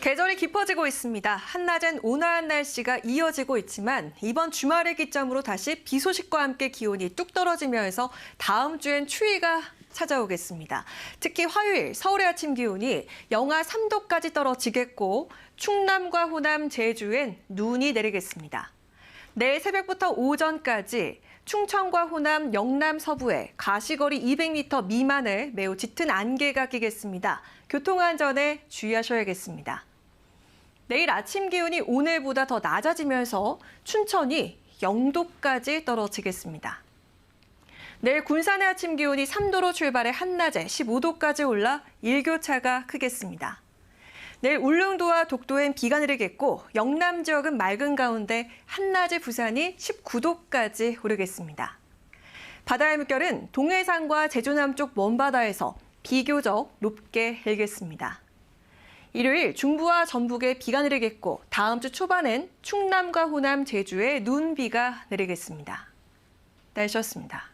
계절이 깊어지고 있습니다. 한낮엔 온화한 날씨가 이어지고 있지만 이번 주말을 기점으로 다시 비 소식과 함께 기온이 뚝 떨어지면서 다음 주엔 추위가 찾아오겠습니다. 특히 화요일 서울의 아침 기온이 영하 3도까지 떨어지겠고 충남과 호남, 제주엔 눈이 내리겠습니다. 내일 새벽부터 오전까지 충청과 호남, 영남 서부에 가시거리 200m 미만의 매우 짙은 안개가 끼겠습니다. 교통안전에 주의하셔야겠습니다. 내일 아침 기온이 오늘보다 더 낮아지면서 춘천이 0도까지 떨어지겠습니다. 내일 군산의 아침 기온이 3도로 출발해 한낮에 15도까지 올라 일교차가 크겠습니다. 내일 울릉도와 독도엔 비가 내리겠고 영남 지역은 맑은 가운데 한낮에 부산이 19도까지 오르겠습니다. 바다의 물결은 동해상과 제주 남쪽 먼바다에서 비교적 높게 일겠습니다. 일요일 중부와 전북에 비가 내리겠고 다음 주 초반엔 충남과 호남, 제주에 눈비가 내리겠습니다. 날씨였습니다.